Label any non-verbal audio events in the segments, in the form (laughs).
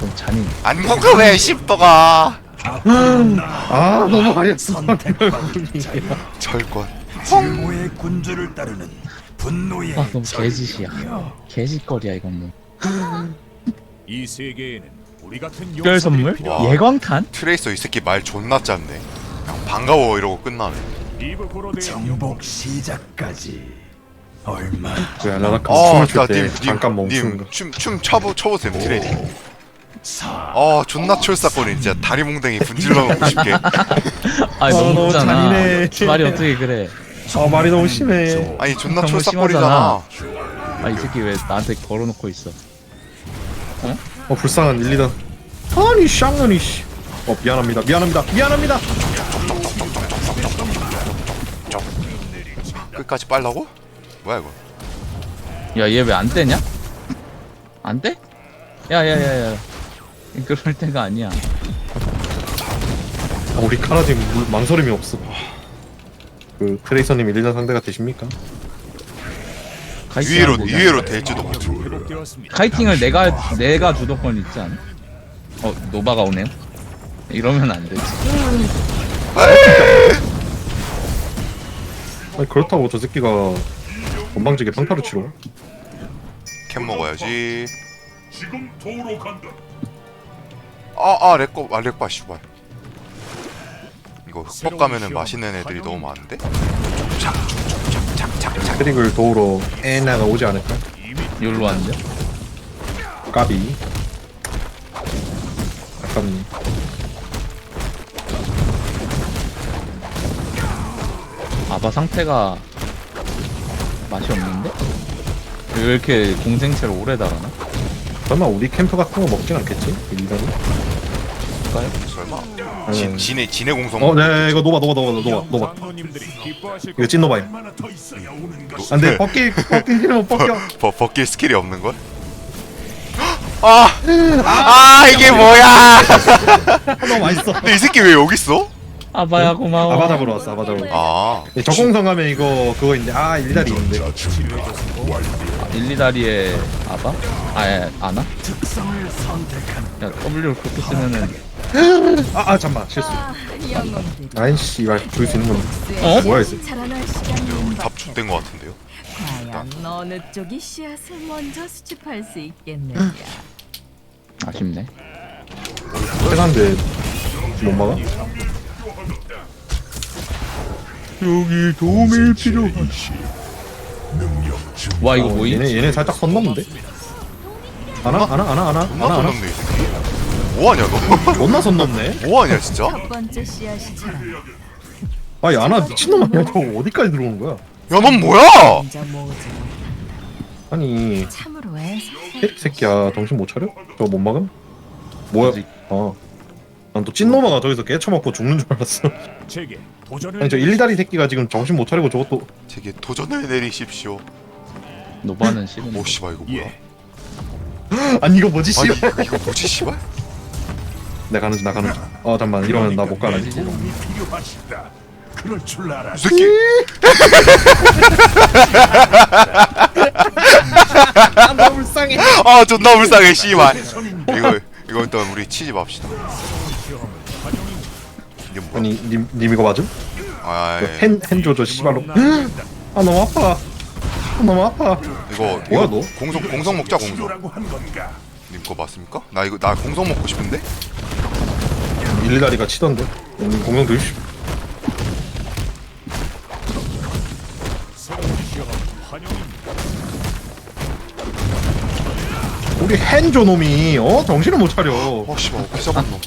좀 잔인. 안 궁금해 십도가 아 너무 가렸어 절권 증오의 군주를 따르는 분노의 아 너무 개짓이야. 개짓거리야 이건 뭐. 이 세계에는 우리 같은 특별 선물? 와. 예광탄? 트레이서 이 새끼 말 존나 짧네 그냥 반가워 이러고 끝나네 리브 정복 시작까지 얼마? 왜 라라카 아, 춤을 출때 님, 잠깐 멈추는 거. 춤춤 춰보 춰보세요 트레이서 아 존나 철사거리 진짜 다리 몽댕이 분질러 놓고 싶게. (laughs) 아, 너무 너무 웃잖아. 잔인해. 말이 어떻게 그래? 아 말이 너무 심해. 아니 존나 철사거리잖아. 아. 이 새끼 왜 나한테 걸어놓고 있어? 어? 불쌍한 일리다. 아니 쌍년이 씨. 어 미안합니다. 미안합니다. 미안합니다. 끝까지 빨라고? 뭐야 이거 야 얘 왜 안 떼냐? 안 떼? 야야야야. 그럴 때가 아니야. 아, 우리 카라지 물- 망설임이 없어 그 트레이서님 일리다 상대가 되십니까? 카이팅 유예로. 유예로 될지도 모르 회복되었습니다. 카이팅을 내가 내가 주도권 있지 않아? 어 노바가 오네요. 이러면 안 되지. 아니 그렇다고 저 새끼가 건방지게 평타를 치러. 캔 먹어야지. 지금 도로 간다. 아 아 렉거 아 렉바 씨발. 이거 흑법 가면은 맛있는 애들이 너무 많은데? 트릭을 도우러 에나가 오지 않을까? 여기로 왔는데? 까비. 아깝네. 아바 상태가 맛이 없는데? 왜 이렇게 공생채를 오래 달아나? 설마 우리 캠프 같은 거 먹진 않겠지? 일단은 설마 음. 진, 진의 진의 공성 어, 네, 네, 이거 노바, 노바, 노바, 노바, 노바. 이거 찐 노바임. 것이 안 돼, (laughs) 벗기, 벗기 싫으면 벗겨. 버, 벗길 스킬이 없는 걸? 아! 아 이게 뭐야! (laughs) 너무 맛있어. 근데 이 새끼 왜 여기 있어? 아바야 고마워. 아바 잡으러 왔어, 아바 잡으러. 아 네, 적공성 가면 이거 그거 있는데, 아, 일다리 있는데. 일리다리에 아바? 아예 아나? 야 W를 그렇게 쓰면은 아, 아, 잠만, 실수. 영웅들이 아이, 씨발, 줄수 있는구나. 어? 뭐야, 이제. 자라날 시간이 우리 온 것. 답 줬된 것 같은데요? 과연 어느 쪽이 씨앗을 먼저 수집할 수 있겠느냐 아쉽네. 세간데 못 막아? 여기 도움이 필요한. 와 이거 어, 뭐임? 얘네, 얘네 살짝 선 넘는데? 안아, 안아, 안아, 안아, 존나 안아, 안아. 떴는데 이 새끼 뭐하냐 너? (laughs) 존나 선 넘네? 뭐하냐 진짜? 첫 번째 씨앗이 자라 아니, 안아, 미친놈 아니야? 저거 어디까지 들어오는 거야? 야 넌 뭐야! 아니, 참으로 캐릭 새끼야, 정신 못 차려? 저거 못 막음? 뭐야? 어. 난 또 찐노마가 저기서 깨쳐먹고 죽는 줄 알았어. 제게 도전을 아니 저 일리다리 새끼가 지금 정신 못 차리고 저것도 제게 도전을 내리십시오 노바는 싫은. 오 씨발 이거 뭐야 예. (gasps) 아니 이거 뭐지 아니 씨? 이거, 이거 뭐지 씨발? 나 가는 중나 가는 중. 어 잠만 이러면 나 못. 도움이 필요하시다 그럴 줄 알아 이 새끼 (laughs) (laughs) 아 불쌍해. 아 존나 불쌍해 씨발 이거 이거 일단 우리 치지 맙시다 이게 뭐야 아니 님, 님 이거 맞음? 아 예. 헨 헨조저 씨발로. 아 너무 아파. 아, 너무 아파. 이거 뭐야, 이거 너? 공성 공성 먹자 공성 님 거 맞습니까? 나 이거 나 공성 먹고 싶은데? 일리다리가 치던데. 음, 공룡 드십시오. 우리 헨조 놈이 어 정신을 못 차려. 어 씨발 어떻게 잡았노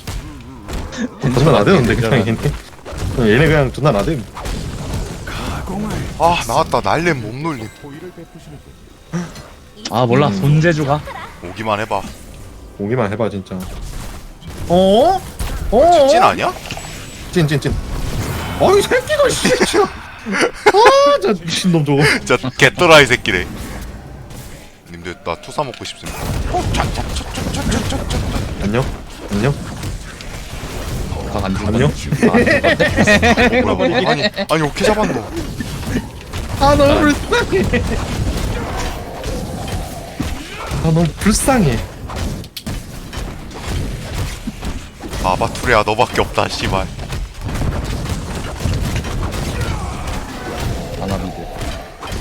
존나 나대는데 그냥 얘네. 어, 얘네 그냥 존나 나대. 아 나왔다 날렘 몸놀림 아 몰라 손재주가. 오기만 해봐 오기만 해봐 진짜. 어? 어? 찐 아니야? 찐, 찐, 찐. 어이 새끼가 (laughs) 진짜. 아, 저 미친놈 저거. 진짜 개또라이 새끼래 님들 나 투사 먹고 싶습니다 안녕, 안녕, 각안 죽어. 안녕. 어, 뭐야 뭐야 아니 아니 어떻게 잡았노 아 너무 불쌍해. 아 너무 불쌍해. 아바투레야 너밖에 없다 씨발 아나비드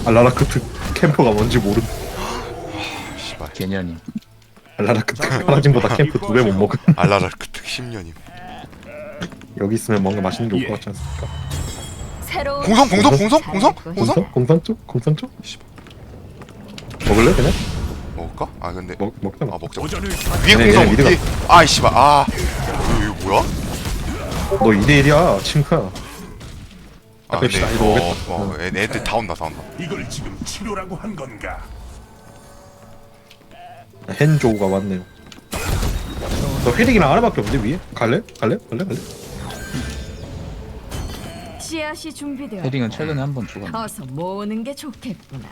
알라라크트 캠프가 뭔지 씨발 개년이 알라라크트 파라진보다 캠프 두 배 못 먹음 알라라크트 10년임 여기 있으면 뭔가 맛있는 게 올 것 같지 않습니까? 새로운 공성 공성 공성 잘 공성. 공성 공성? 공성 쪽? 공성 쪽? 먹을래 그냥? 먹을까? 아 근데 먹, 먹자 아먹 먹자 위에 네, 공성 네, 위에 아이 씨발 아 이거, 이거 뭐야? 너 2대 1이야 친구야 아 아, 근데. 이거 어, 오겠다. 어, 애, 애들 다 온다 다 온다 이걸 지금 치료라고 한 건가? 헨조가 왔네요 너 헤릭이랑 아래밖에 없는데 위에? 갈래? 갈래? 갈래? 갈래? 씨앗이 준비되어 헤링은 최근에 한 번 죽었네. 어서 모으는 게 좋겠구나.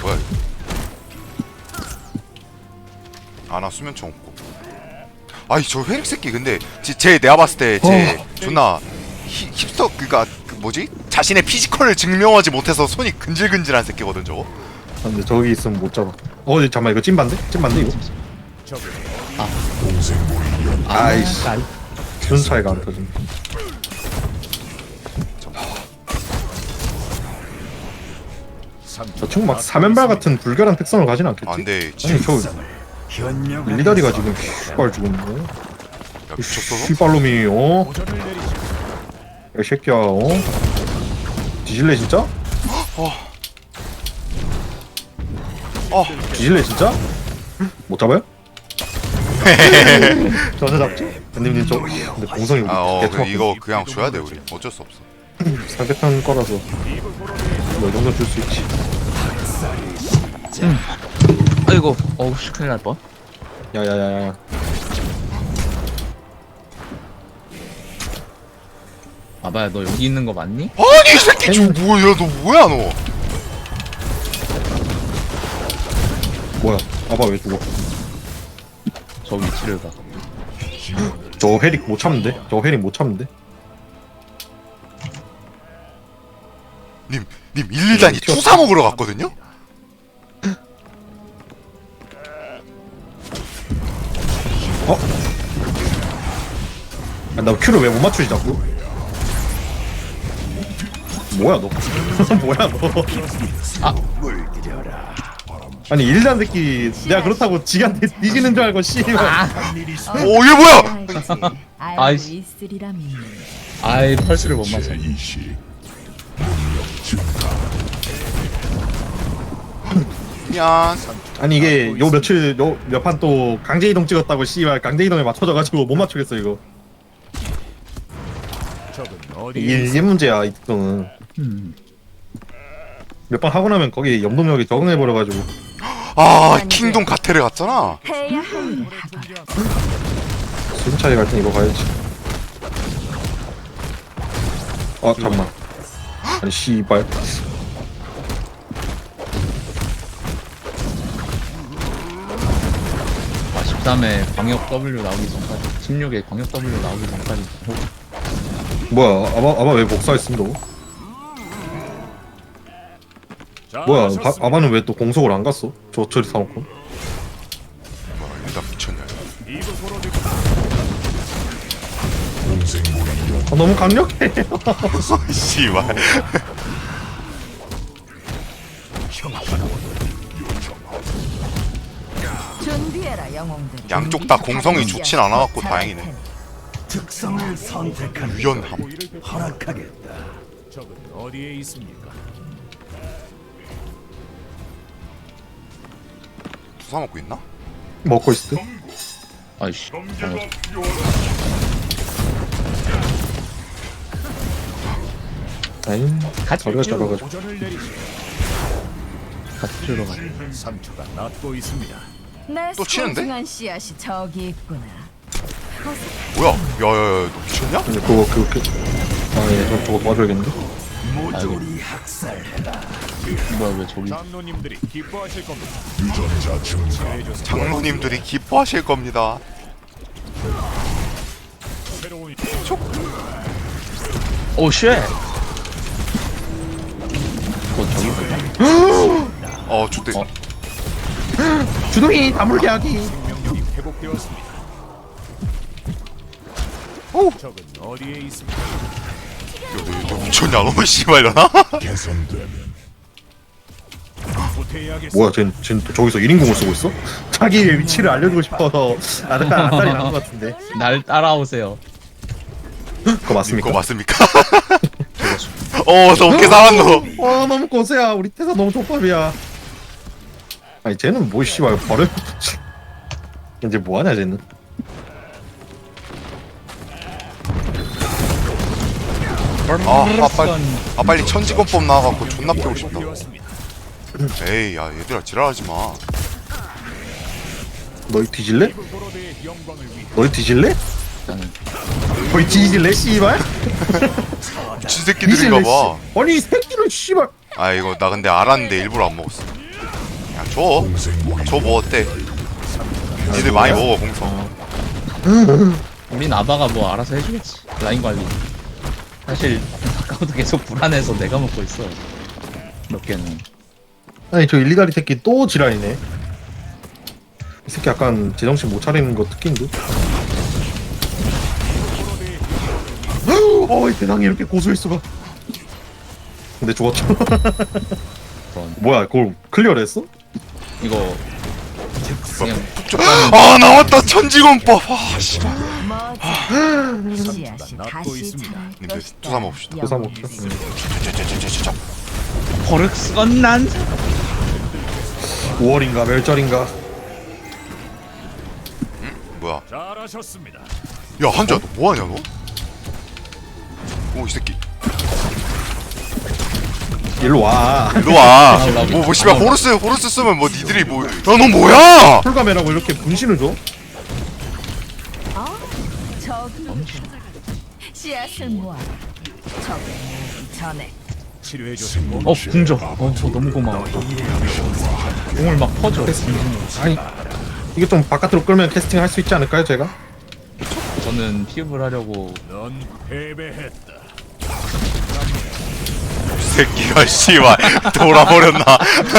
뭐야 이거 아나 수면총 없고. 아이 저 회릭 새끼 근데 제, 제 내가 봤을 때 제 존나 히, 힙스터 그니까 그 뭐지? 자신의 피지컬을 증명하지 못해서 손이 근질근질한 새끼거든 저거. 아, 근데 저기 있으면 못 잡아. 어 잠깐만 이거 찐반데? 찐반데 이거? 아이씨. 무 슨 차이가 안 터지네 저 친구 막 사면발 같은 불결한 특성을 가진 않겠지? 안돼 아니 저 현명 밀리다리가 지금 씨발 죽었네 야 미쳤어 씨발놈이 어? 야, 이 새끼야 어? 뒤질래 진짜? 어 뒤질래 진짜? 못 잡아요? 저저 잡지? 근데 저 근데 공성이 우리 아어 개토 이거 그냥 줘야 돼 우리. 어쩔 수 없어. 상대편 거라서 뭐이 정도 줄 수 있지. 아이고 어우 씨 큰일 날 뻔. 야야야야. 아바야 너 여기 있는 거 맞니? 아니 이 새끼 지금 뭐야 너 뭐야 너? 뭐야? 아빠 왜 죽어 저 위치를 봐저 헤릭 못 참는데? 저 헤릭 못 참는데? 님, 님 1, 2단이 투사 먹으러 갔거든요? 아, 나 큐를 왜 못 맞추지 자꾸? 뭐야 너? (laughs) 뭐야 너? 물들여라. 아니 일단 새끼 내가 그렇다고 지한테 뒤지는 줄 알고 씨발 있어. 오, 얘 뭐야? 아이씨. 아이 펄스를 못 미안. 아니 이게 요 며칠 요 몇 판 또 강제 이동 찍었다고 씨발 강제 이동에 맞춰져가지고 못 맞추겠어 이거 적은 어디에 이게, 이게 문제야 이 특성은 음. 몇 번 하고 나면 거기 염동력이 적응해 버려가지고. 아, 킹동 가테르 갔잖아. 해야 할 일을 하거라. 수준 차이 갈 땐 이거 가야지. 아 잠만. 아니 씨발. 아 13에 광역 W 나오기 전까지 16에 광역 W 나오기 전까지. 뭐야 아바 아바 왜 복사했음 너 뭐야 바. 아바는 왜 또 공속을 안 갔어 저 처리 사놓고 미쳤냐. 아, 너무 강력해 (laughs) 씨발. 준비해라 영웅들. 양쪽 다 공성이 좋진 않아갖고 다행이네. 특성을 선택한 유연함. 허락하겠다. 적은 어디에 있습니까? 투사 먹고 있나? 먹고 듯 아이씨 어, 아니 같이 저리가 저러 가지고 도전을 내리시오. 같이 들어가 3초가 남고 있습니다. 내또 치는데? 소중한 씨앗이 저기 있구나. 뭐야? 야야야, 너 미쳤냐? 근데 그거 그거 그 아 예 그럼 저거 도와줘야겠는데 모조리 학살해라. 뭐야 왜 저기 장로님들이 기뻐하실 겁니다. 유전자 증가. 해줘서 장로님들이 기뻐하실 겁니다. 새로운 오 쉣! 어 저기 있었다 (gasps) 어, 주대. 어. (gasps) 주둥이 다물게 하기 회복되었습니다. 적은 어디에 있습니까? 너 미쳤냐 너? 개선되면 후퇴해야겠습니다. 뭐야 쟤는 쟤는 또 저기서 1인공을 쓰고 있어? 자기의 위치를 알려주고 싶어서 아 약간 아다리 난것 같은데 날 따라오세요. 그거 맞습니까? 그거 맞습니까? 어너 어떻게 살았노? 와 너무 고세야 우리 태사 너무 족밥이야 아니 쟤는 뭐 씨발 버려 (laughs) 이제 뭐하냐 쟤는 아, 아 빨리 아 빨리 천지권법 나와갖고 존나 패고 싶다. 에이 야 얘들아 지랄하지 마 너희 뒤질래? 너희 뒤질래? 너희 뒤질래 씨발? (laughs) 미친 새끼들인가 봐 아니 이 새끼는 씨발 아 이거 나 근데 알았는데 일부러 안 먹었어 야 줘줘 공생 뭐 어때 니들 많이 먹어 공성 우린 아바가 뭐 알아서 해주겠지. 라인 관리. 사실 아까부터 계속 불안해서 내가 먹고 있어. 몇 개는. 아니 저 일리가리 새끼 또 지랄이네 이 새끼 약간 제정신 못 차리는 거 특기인 듯 어이 대상이 이렇게 고소일 수가 근데 죽었죠 그런 (laughs) 뭐야 그걸 클리어를 했어? 이거 그냥 아 나왔다 천지권법 아 씨발? 씨앗이 다시 있습니다. 자랄 것이다. 투사 먹읍시다. 투사 먹자. 저저저저저 버릇건 난 5월인가 멸절인가 뭐야 잘하셨습니다. 야 한자 너 뭐하냐 너? 오이 새끼 일로 와 일로 와. 나 (laughs) 뭐, 뭐, 씨발, 호르스, 호르스 쓰면 뭐, 니들이 뭐, 야, 너 뭐야! 풀가메라고 이렇게 분신을 줘? 저기 씨앗을 모아 적을 모으기 전에 치료해줘서 어 궁저. 어 저 너무 고마워. 공을 막 퍼줘. 아니 이게 좀 바깥으로 끌면 캐스팅 할 수 있지 않을까요 제가? 저는 피업을 하려고 넌 패배했다. 이 새끼가, 씨발, 돌아버렸나.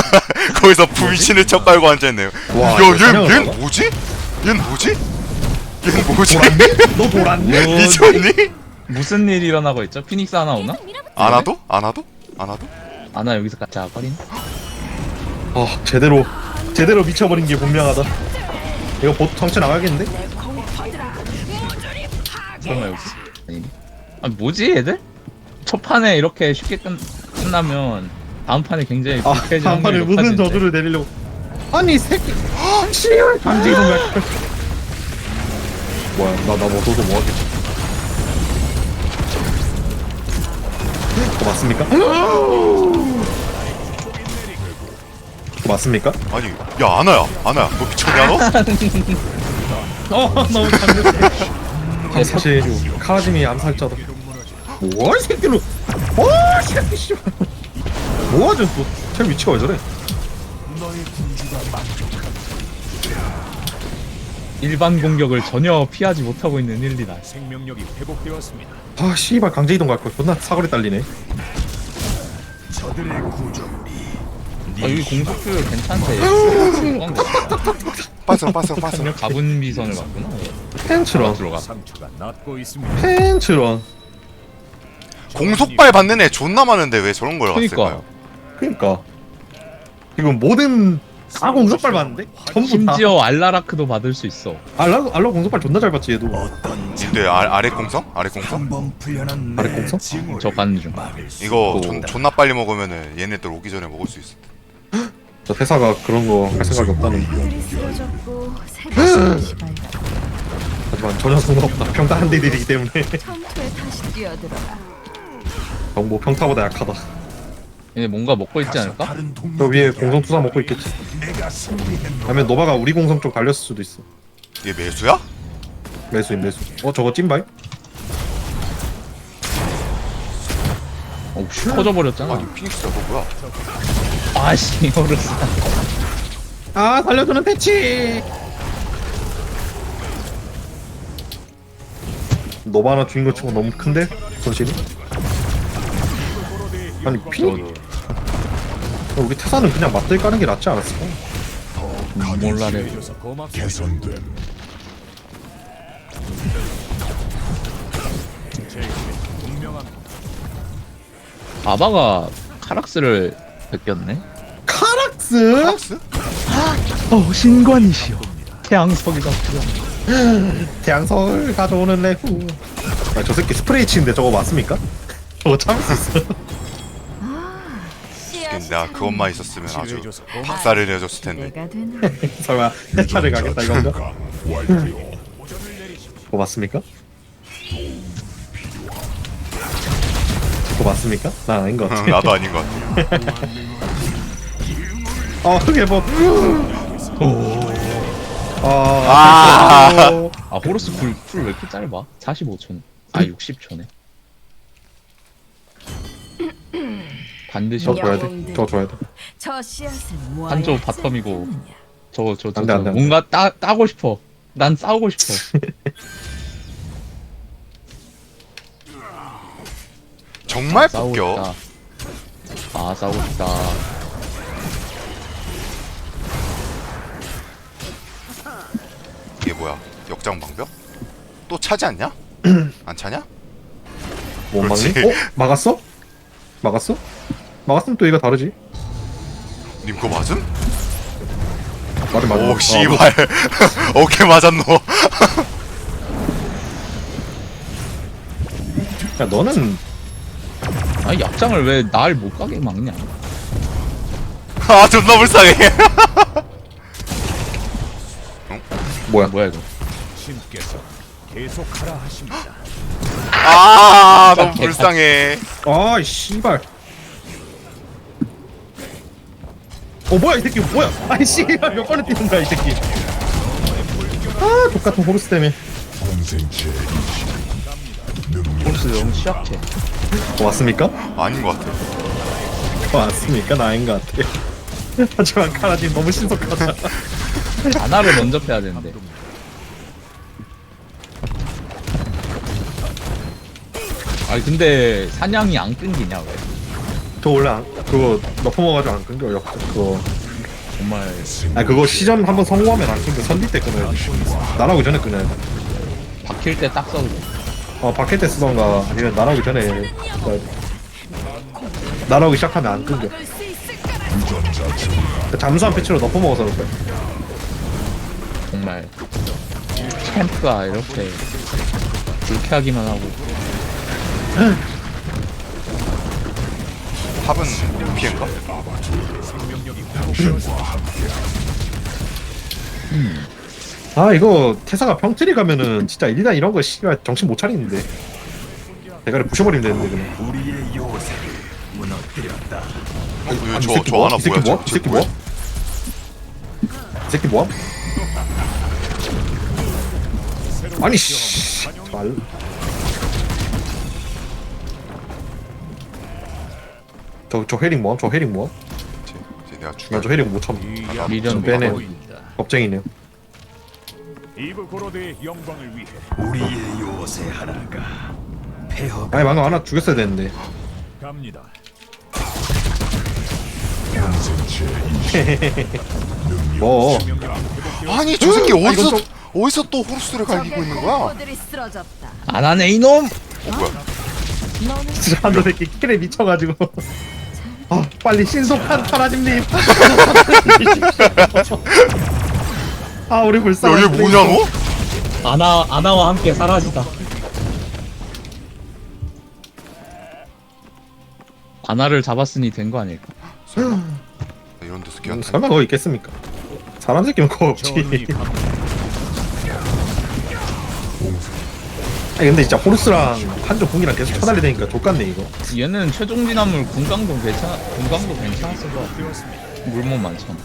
(laughs) 거기서 불신을 척 깔고 앉아있네요. 와, 야, 이거 얘, 사냥을 얘 하나? 뭐지? 얘 뭐지? 얘 뭐지? 너 돌았니? 미쳤니? 무슨 일이 일어나고 있죠? 피닉스 하나 오나? 안 와도? 안 와도? 안 와도? 아나 여기서 같이 아버린? 아 제대로 제대로 미쳐버린 게 분명하다 이거 보트 덩치 나가겠는데? 설마 여기 아니네. 아 뭐지 얘들? 첫 판에 이렇게 쉽게 끝, 끝나면 다음 판에 굉장히 아 불쾌해질 단판에 확률이 무슨 높아지는데. 저주를 내리려고 아니 이 새끼 씨발 강제 이동 갈 뭐야 나나뭐 도도 뭐 하겠지 그거 맞습니까? 그거 맞습니까? 아니, 야, 아나야. 아나야. 너 미쳤냐, 너? (laughs) 어 너무 감동해 사실 카라짐이 암살자다 뭐야 이 새끼는 와이 새끼 씨발 뭐하죠 또제 위치가 왜 저래 일반 공격을 전혀 피하지 못하고 있는 일리다. 생명력이 회복되었습니다. 아 씨발 강제 이동 갈걸 존나 사거리 딸리네 저들의 구조물이 아 여기 공속 효율 괜찮대. 빠져, 빠져, 빠져. 가분 비선을 봤구나. 펜츠런 들어가. 상처가 낫고 있습니다. 펜츠런 공속발 받는 애 존나 많은데 왜 저런 걸 그니까 갔을까요? 그니까 지금 모든 다 공속발 받는데? 전부 다 심지어 알라라크도 받을 수 있어. 알라 알라 공속발 존나 잘 받지 얘도 어떤 님들 아, 아래 공성? 아래 공성? 한번 풀려난 아래 내 공성? 징후를 저 가는 중. 막을 수 이거 오. 존, 존나 빨리 먹으면은 얘네들 오기 전에 먹을 수 있어. (gasps) 저 회사가 그런 거 할 생각이 없다는 들이 쓰러졌고 (gasps) 하지만 전혀 상관없다 평탄한 데들이기 때문에 청초에 다시 뛰어들어라 정보 평타보다 약하다 얘네 뭔가 먹고 있지 않을까? 저 위에 공성 투사 먹고 있겠지 아니면 노바가 우리 공성 쪽 달렸을 수도 있어 얘 매수야? 매수인 매수 어 저거 찐바이? 어, 슈 터져버렸잖아. 아니 피닉스야 너 뭐야? 아씨, 호르스. 아 살려주는 패치 노바 하나 죽인 거 치고 너무 큰데? 손실이? 아니 피닉 우리 태사는 그냥 맞들 까는 게 낫지 않았을까? 몰라래. 개선됨. 아바가 카락스를 베꼈네. 카락스? 카락스? 어 신관이시여. 태양석이가 필요. (gasps) 태양석을 가져오는 레후 아, 저 새끼 스프레이 치는데 저거 맞습니까? (laughs) 저거 참을 수 있어 씨앗이 내가 그것만 있었으면 아주. 박살을 내줬을 텐데 내가 (laughs) 설마 해차를 가겠다 이건가? 그거 맞습니까? 그거 맞습니까? 난 아닌 것 같아 (laughs) 나도 아닌 것 같아 어 (laughs) 그게 뭐 아, 아. 어, 아 호르스 쿨쿨왜 이렇게 짧아? 45초네. 아 60초네. 반드시 저 줘야 돼? 저 줘야 돼 저 씨앗을 모아 한조 바텀이고 저거 저, 저, 안 돼, 저안 돼, 안 돼. 뭔가 따, 따고 싶어. 난 싸우고 싶어. (laughs) 정말 싸우고 뽑겨 싶다. 아 싸우고 싶다. 이게 뭐야 역장 방벽? 또 차지 않냐? (clears throat) 안 차냐? 못 막니? 그렇지. 어? 막았어? 막았어? 막았으면 또 이거 다르지. 님 그거 맞음? 맞아 맞아. 오 어, 씨발. 오케이 (laughs) 맞았노. 야 너는 아니 약장을 왜 날 못 가게 막냐? 아 존나 불쌍해. (laughs) 뭐야? 뭐야 이거? 신께서 계속하라 하십니다. 아 너무 개- 불쌍해. 아이 씨발 어 뭐야 이 새끼 뭐야 (laughs) 아이 씨발 몇 번을 뛰는 거야 이 새끼 아 족같은 호르스 때문에 공생체 호르스 너무 취약해. 어, 왔습니까? 아닌 것 같아 어, 왔습니까? 나 아닌 것 같아 (laughs) 하지만 카라딘 너무 신속하다 (laughs) 아나를 먼저 패야 되는데. 아니 근데 사냥이 안 끊기냐 왜? 저 원래 안, 그거 너퍼먹어가지고 안 끊겨 역 그거. 정말 아 그거 시전 한번 성공하면 안 끊겨. 선디 때 끊어야 돼 날아오기 전에 끊어야 돼. 박힐 때 딱 써도 돼. 어, 바뀔 때 쓰던가 아니면 날아오기 전에 써야 돼. 날아오기 시작하면 안 끊겨. 그 잠수한 패치로 너퍼먹어서 그럴 거야. 정말 캠프가 이렇게 불쾌하기만 하고 (laughs) 탑은 피해인가? 아 이거 태사가 평트리 가면은 진짜 일이나 이런 거 씨발 정신 못 차리는데 대가리 부셔버리면 되는데 그냥 우리의 요새를 무너뜨렸다. 어, 아니, 이 저, 저? 하나 이 새끼 뭐야 뭐야? 이 새끼 뭐야? 이 새끼 뭐야? 아니 씨 말... 저, 저 헤링 뭐야? 저 헤링 뭐야? 쟤, 쟤 내가 죽여 나저 헤링 못 참. 이 미련 좀 빼네. 겁쟁이네요. 이브 고로드의 영광을 위해 우리의 요새 하나가 폐허 아니 방금 하나 죽였어야 되는데. 갑니다. 뭐? 아니 저 새끼 아, 어디서 좀- 어디서 또 호루스를 갈기고 있는 거야? 쓰러졌다. 안 하네 이놈! 어 뭐야 너는 진짜 한도 새끼 킬에 미쳐가지고. 아 빨리 신속한 타라짐님. (laughs) 아 우리 불쌍한. 야, 얘 뭐냐 너? 아나 아나와 함께 사라지다. 아나를 잡았으니 된 거 아닐까? 이런 데서 음, 걔한테 설마 그거 있겠습니까? 사람 새끼는 그거 없지. 아니 근데 진짜 호르스랑 한조 궁이랑 계속 쳐달리다니까 족같네 이거. 얘는 최종 진화물 군강도 괜찮 군강도 괜찮았을 것 같아. 되었습니다. 물몸 많잖아.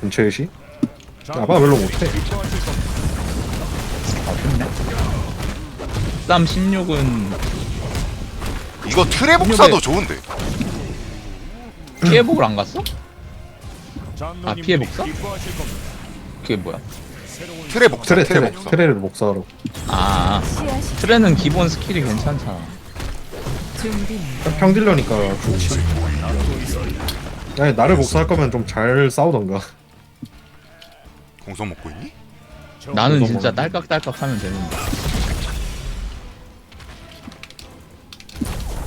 근처의시? 자, 아빠가 별로 못해. 아쉽네. 쌈 16은 이거 트레 복사도 좋은데 피해복을 안 갔어? 아, 피해 복사? 기뻐하실 겁니다. 그게 뭐야? 트레 목사 트레, 트레 목사. 트레를 목사로. 아 트레는 기본 스킬이 괜찮잖아. 평딜러니까 좋지. 아니 나를 목사할 거면 좀 잘 싸우던가. 공성 먹고 있니? 나는 진짜 딸깍딸깍 하면 되는데.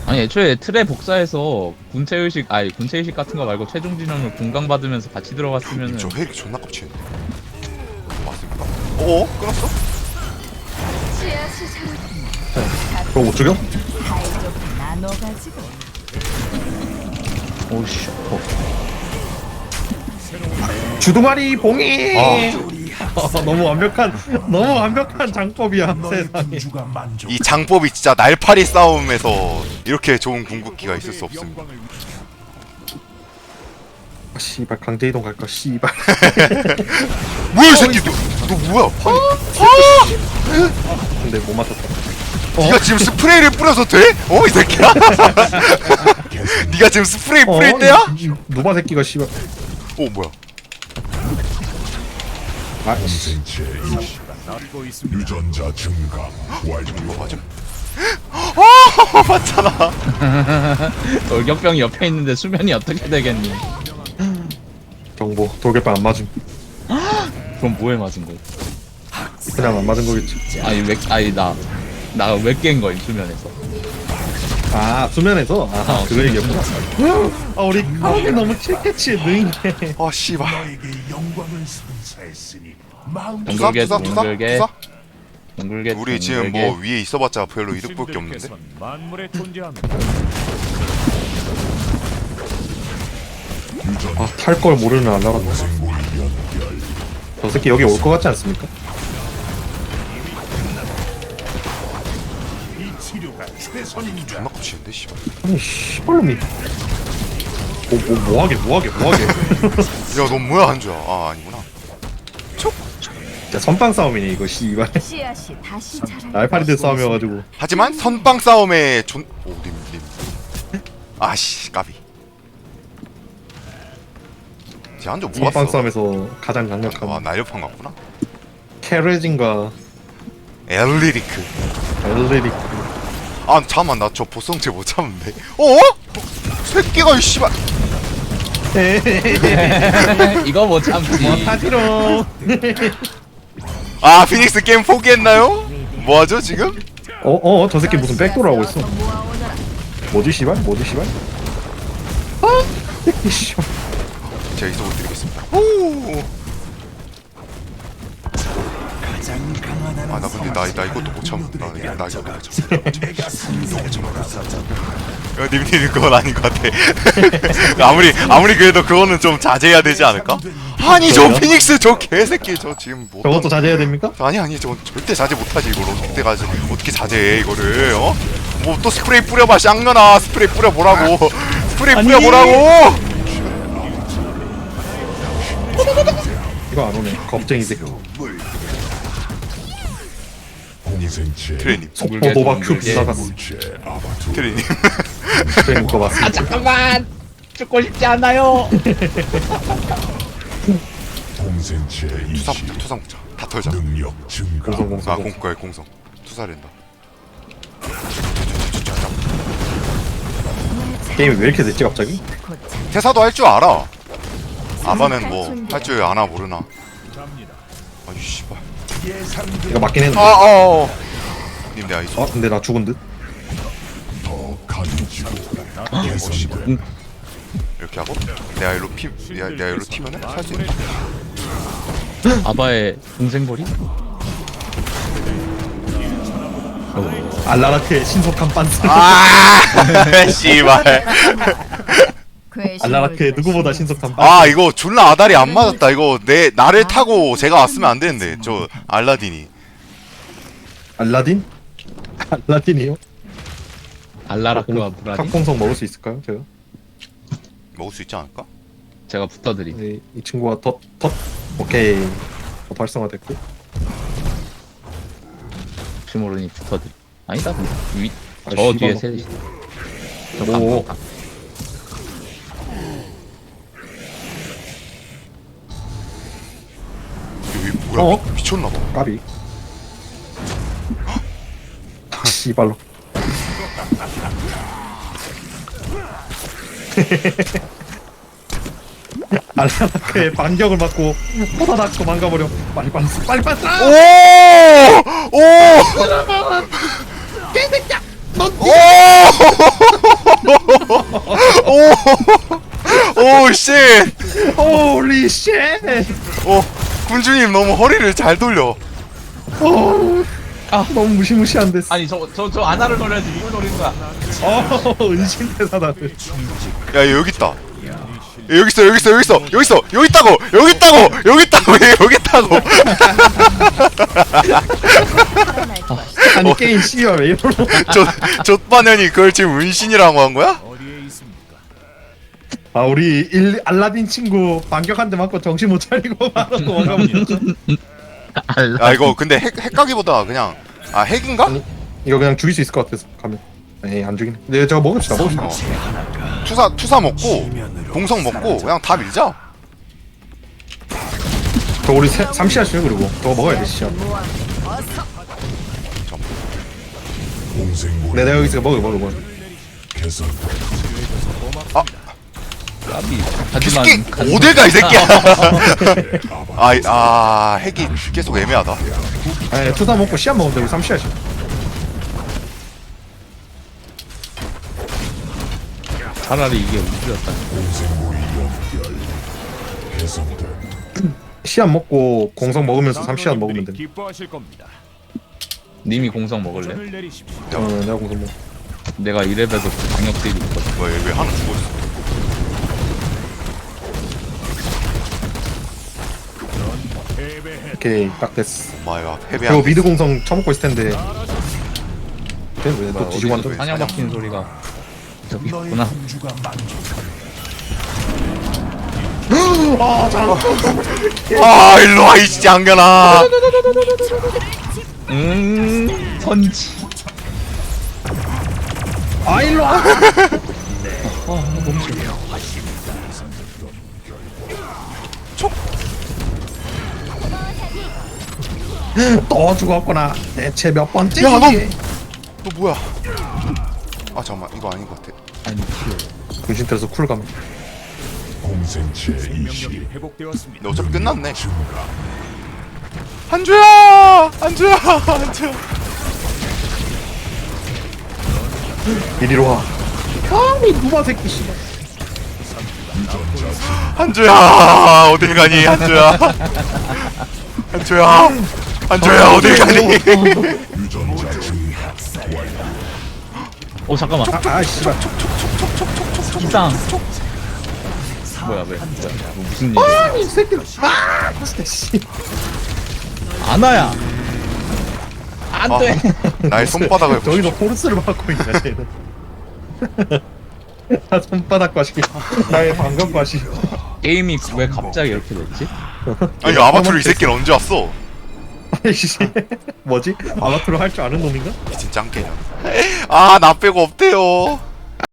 아니 애초에 틀에 복사해서 군체의식 아니 군체의식 같은 거 말고 최종 진영을 공강 받으면서 같이 들어갔으면은 저 헬기 존나 깝치는데 어? 끊었어? 그거 못 죽여? 오씨 어. 주둥아리 봉이 아. 어, (laughs) 너무 완벽한 너무 완벽한 장법이야 세상에 주가 만족. 이 장법이 진짜 날파리 싸움에서 이렇게 좋은 궁극기가 있을 수 없습니다 아, 씨발 강제 이동 갈까 씨발 (laughs) 뭐야 이 새끼 너, 너 뭐야 판이 근데 못 맞췄다 네가 지금 스프레이를 뿌려서 돼? 어 이 새끼야? (laughs) 네가 지금 스프레이 뿌릴 때야? 이- 이 노바 새끼가 씨발 어 뭐야 아 나고 있습니다. 유전자 증가 완료. 맞아? 어 (laughs) 맞잖아 (laughs) 돌격병이 옆에 있는데 수면이 어떻게 되겠니? 정보 돌격반 안 맞음 그럼 뭐에 맞은 거야? 그냥 안 맞은 거겠지 아니 왜 아니 나나왜 깬 거임 수면에서? 아 수면에서 아 어, 그거 얘기였구나 아 우리 카운이 너무 칠캐치에 능해 아 씨발 너에게 영광을 선사했으니 마음 투사 둥글게 투사 투사 둥글게 투사 둥글게 우리 지금 둥글게. 뭐 위에 있어봤자 별로 이득 볼 게 없는데 만물에 존재합니다. 아탈걸 모르는 연결. 저 새끼 여기 올 것 같지 않습니까? 존나 깝치는데 씨발. 아니 씨발놈이. 뭐, 뭐, 뭐하게 뭐하게 뭐하게. 야너 뭐야 한주야? 아 아니구나. 진짜 선빵 싸움이네 이거 씨발. 씨앗이 다시 자랄 알파리들 싸움이어가지고. 하지만 선빵 싸움에 존... 오님님. 아씨 까비 쟤 한주 선빵 모았어. 싸움에서 가장 아 강력한 날렵한 것 같구나. 캐레진과 엘리리크. 엘레릭 아 잠깐만 나 저 보성체 못 참는데. 어? 새끼가 이 씨발. (laughs) 이거 못 참지. 하지롱. 아 피닉스 게임 포기했나요? 뭐하죠 지금? 어어 저 새끼 무슨 백도를 하고 있어? 뭐지 씨발? 뭐지 씨발? (laughs) 아 새끼 씨발 제가 이속을 드리겠습니다 오! 아 나 근데 나, 나 이것도 못 참아 나, 나, 나 이거 못 참아 내가 승리해주노라서 야, 님님 그건 아닌 것 같아 (laughs) 아무리 아무리 그래도 그거는 좀 자제해야 되지 않을까? 아니 저? 피닉스 저 개새끼 저 지금 뭐 저것도 자제해야 됩니까? 아니 아니 저 절대 자제 못하지 이걸 어떻게 가지 어떻게 자제해 이거를 어? 뭐 또 스프레이 뿌려봐 쌍년아 스프레이 뿌려보라고 스프레이 아니. 뿌려보라고 이거 안 오네. 겁쟁이 새끼 트레님 속보 둥글게, 노바 큐 아바투 트레님 트레인 거 맞습니다. 잠깐만. 죽고 싶지 않아요. 공생체 투사 이식. 먹자 투사 먹자. 다 털자. 능력 증가. 공성 공성 아 공과의 공성. 투사된다 게임이 왜 이렇게 됐지 갑자기? 곧 태사도 할 줄 알아 아바는 뭐 할 줄 아나 모르나. 아유 씨발. 이거 맞긴 했는데. 아어 님 내가 이속 아 근데 나 죽은 듯? 어, (gasps) 이렇게 하고? 내가 일로 피 내가, 내가 일로 튀면은 살수 있는 (gasps) 아바의 동생벌이? 알라라크의 신속한 빤스. 아 (laughs) (laughs) 씨발 (laughs) 알라라크의 누구보다 신속한 빤스 아 이거 졸라 아다리 안 맞았다 이거 내 나를 타고 제가 왔으면 안 되는데 저 알라딘이 알라딘? 알라딘이요? 알라라크와 브라디? 탁봉성 먹을 수 있을까요 제가? 먹을 수 있지 않을까? 제가 붙어드림. 네, 이 친구가 덧, 덧 오케이 덧 활성화됐고 혹시 모르니 붙어드림. 아니다 위, 아, 저 씨발 뒤에 뭐. 셋이. 오 여기 뭐야 어? 미, 미쳤나봐 까비 씨발로 알라라크의 반격을 맞고 호다닥 도망가버려 빨리 빨리 빨리 빨리 오! 오! 개새끼야! 오! 오, 씨. 홀리 쉣! 오, 군주님 너무 허리를 잘 돌려. 어, 아 너무 무시무시한데. 아니 저 저 저 아나를 노려야지 이걸 노리는 거야 어 은신대사다. 야, 얘 여기 있다. 얘 여기 있어, 여기 있어, 여기 있어, 여기 있어, 여기 있다고, 여기 있다고, 여기 있다고, 얘 여기 있다고. 아니 게임 씨발 왜 이러노? 저, 좆바년이 그걸 지금 은신이라고 한 거야? 아 우리 일, 알라딘 친구 반격 한 대 맞고 정신 못 차리고 (laughs) 바로 도망가버렸어. 야, 이거 근데 핵, 핵 가기보다 그냥, 아, 핵인가? 이거 그냥 죽일 수 있을 것 같아서 가면. 에이 안 죽이네. 네 저거 먹읍시다 먹읍시다. 어. 투사, 투사 먹고, 공성 먹고, 그냥 다 밀자. 저 우리 세, 삼시하시요 그리고 저거 먹어야 돼 시야. 공생물 네 내가 여기 있어 먹어 먹어 먹어. 까비 하지만 새끼, 간- 어딜 가, 이 새끼야. (laughs) 아, 이- 아, 핵이 계속 애매하다. 아니 투사 먹고 시야 먹으면 돼 우리 삼시하시. 차라리 이게 우주였다 (clears throat) 시야 먹고 공성 먹으면서 삼시야 먹으면 돼. 기뻐하실 겁니다. 님이 공성 먹을래? 내리십시오. 어 내가 공성 먹. 내가 이래봬도 방역 딜이 있거든 뭐야, 얘왜 하나 죽어있어? 오케이 딱 됐어. 엄마야, 그리고 패배한 미드 공성 처먹고 있을 텐데. 걔왜또 뒤지고 어디서 한다? 사냥 먹히는 소리가 저기 있구나 만족 아, 일로 와, 이 진짜 안겨나. 음 펀치 아 일로 와. (gasps) 또 죽었구나. 대체 몇 번째? 야, 너- 너 뭐야? 아, 잠깐만, 이거 아닌 것 같아. 아니 분신 때려서 쿨감. 공생체 생명력이 회복되었습니다. 근데 어차피 끝났네. 한주야! 한주야! (laughs) 한주야! 이리로 와. 아이 누마 새끼 씨발. 한주야! 어딜 가니, 한주야? (laughs) 한주야! 한주야, 어딜 가니? 어 잠깐만 아, 아 씨발. 이상 뭐야 왜 뭐야, 뭐 무슨 일이야 아이 새끼. 아 진짜 씨. 아나야 안돼 나의 손바닥을 (laughs) 저기서 포르스를 받고 있냐 쟤는. (laughs) 아 손바닥 과시. 나의 방금 과시. 게임이 왜 갑자기 이렇게 됐지? 아니 아마추르 이 새끼는 언제 왔어? (laughs) 아이씨. 뭐지? 아마트로 할 줄 아는 놈인가? 미친 짱깨냐 (laughs) 아나 빼고 없대요